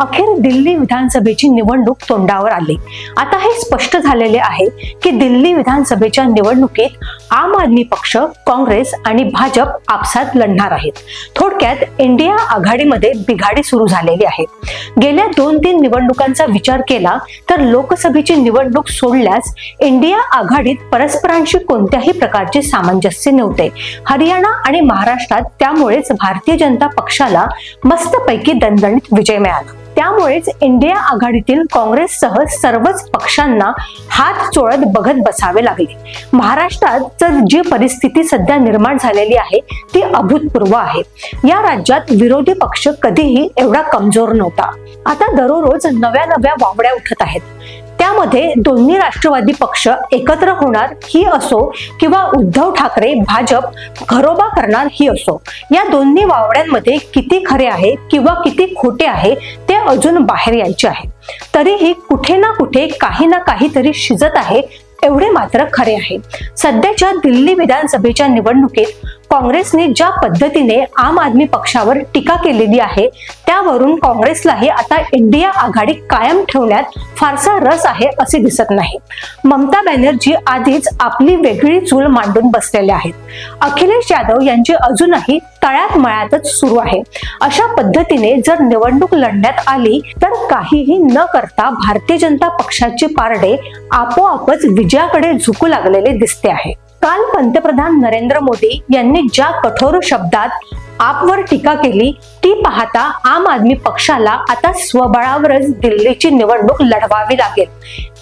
अखेर दिल्ली विधानसभेची निवडणूक तोंडावर आली. आता हे स्पष्ट झालेले आहे की दिल्ली विधानसभेच्या निवडणुकीत आम आदमी पक्ष काँग्रेस आणि भाजप आपसात लढणार आहेत. थोडक्यात इंडिया आघाडीमध्ये बिघाडी सुरू झालेली आहे. गेल्या दोन तीन निवडणुकांचा विचार केला तर लोकसभेची निवडणूक सोडल्यास इंडिया आघाडीत परस्परांशी कोणत्याही प्रकारचे सामंजस्य नव्हते. हरियाणा आणि महाराष्ट्रात त्यामुळेच भारतीय जनता पक्षाला मस्तपैकी दणदणीत विजय मिळाला. त्यामुळेच इंडिया आघाडीतील काँग्रेससह सर्वच पक्षांना हात चोळत बघत बसावे लागले. महाराष्ट्रात तर जी परिस्थिती सध्या निर्माण झालेली आहे ती अभूतपूर्व आहे. या राज्यात विरोधी पक्ष कधीही एवढा कमजोर नव्हता. आता दररोज नव्या नव्या वावड्या उठत आहेत. त्यामध्ये दोन्ही राष्ट्रवादी पक्ष एकत्र होणार ही असो किंवा उद्धव ठाकरे भाजप घरोबा करणार ही असो या दोन्ही वावड्यांमध्ये किती खरे आहे किंवा किती खोटे आहे ते अजून बाहेर यायचे आहे. तरीही कुठे ना कुठे काही ना काहीतरी शिजत आहे एवढे मात्र खरे आहे. सध्याच्या दिल्ली विधानसभेच्या निवडणुकीत काँग्रेसने ज्या पद्धतीने आम आदमी पक्षावर टीका केलेली आहे त्यावरून काँग्रेसलाही आता इंडिया आघाडी कायम ठेवण्यात फारसा रस आहे असे दिसत नाही. ममता बॅनर्जी आधीच आपली वेगळी चूल मांडून बसलेल्या आहेत. अखिलेश यादव यांची अजूनही तळ्यात मळ्यातच सुरू आहे. अशा पद्धतीने जर निवडणूक लढण्यात आली तर काहीही न करता भारतीय जनता पक्षाचे पारडे आपोआपच विजयाकडे झुकू लागलेले दिसते आहे. काल पंतप्रधान नरेंद्र मोदी यांनी ज्या कठोर शब्दात आपवर टीका केली ती पाहता आम आदमी पक्षाला आता स्वबळावरच दिल्लीची निवडणूक लढवावी लागेल.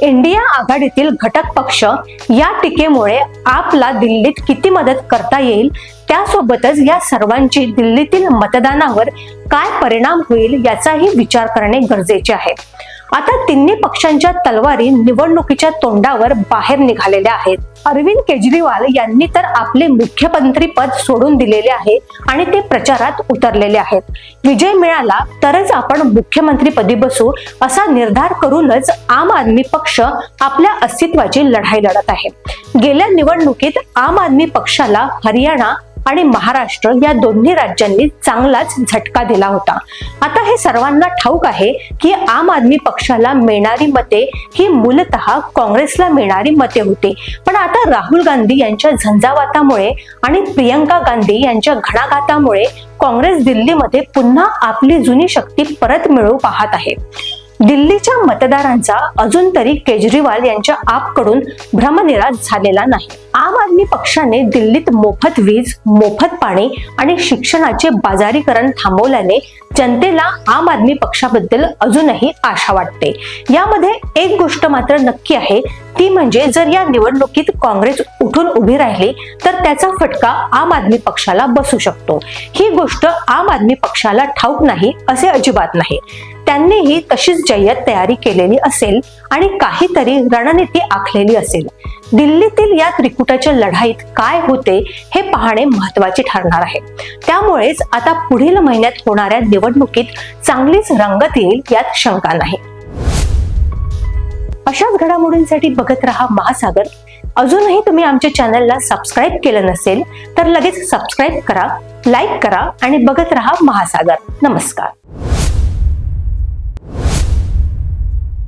इंडिया आघाडीतील घटक पक्ष या टीकेमुळे आपला दिल्लीत किती मदत करता येईल त्यासोबतच या सर्वांची दिल्लीतील मतदानावर काय परिणाम होईल याचाही विचार करणे गरजेचे आहे. आता तिन्ही पक्षांच्या तलवारी निवडणुकीच्या तोंडावर बाहेर निघालेल्या आहेत. अरविंद केजरीवाल यांनी तर आपले मुख्यमंत्री पद सोडून दिलेले आहे आणि ते प्रचारात उतरलेले आहेत. विजय मिळाला तरच आपण मुख्यमंत्रीपदी बसू असा निर्धार करूनच आम आदमी पक्ष आपल्या अस्तित्वाची लढाई लढत आहे. गेल्या निवडणुकीत आम आदमी पक्षाला हरियाणा आणि महाराष्ट्र या दोन्ही राज्यांनी चांगलाच झटका दिला होता. आता हे सर्वांना ठाऊक आहे की आम आदमी पक्षाला मिळणारी मते ही मूलतः काँग्रेसला मिळणारी मते होती. पण आता राहुल गांधी यांच्या झंझावातामुळे आणि प्रियंका गांधी यांच्या घणाघातामुळे काँग्रेस दिल्लीमध्ये पुन्हा आपली जुनी शक्ती परत मिळवू पाहत आहे. दिल्लीच्या मतदारांचा अजून तरी केजरीवाल यांच्या आपकडून भ्रमनिराश झालेला नाही. आम आदमी पक्षाने दिल्लीत मोफत वीज मोफत पाणी आणि शिक्षणाचे बाजारीकरण थांबवल्याने जनतेला आम आदमी पक्षाबद्दल अजूनही आशा वाटते. यामध्ये एक गोष्ट मात्र नक्की आहे ती म्हणजे जर या निवडणुकीत काँग्रेस उठून उभी राहिली तर त्याचा फटका आम आदमी पक्षाला बसू शकतो. ही गोष्ट आम आदमी पक्षाला ठाऊक नाही असे अजिबात नाही. त्यांनीही तशीच जय्यत तयारी केलेली असेल आणि काहीतरी रणनीती आखलेली असेल. दिल्लीतील या त्रिकुटाच्या लढाईत काय होते हे पाहणे महत्त्वाचे ठरणार आहे. त्यामुळेच आता पुढील महिन्यात होणाऱ्या निवडणुकीत चांगलीच रंगत येईल यात शंका नाही. अशाच घडामोडींसाठी बघत रहा महासागर. अजूनही तुम्ही आमच्या चॅनलला सबस्क्राईब केलं नसेल तर लगेच सबस्क्राईब करा लाईक करा आणि बघत रहा महासागर. नमस्कार.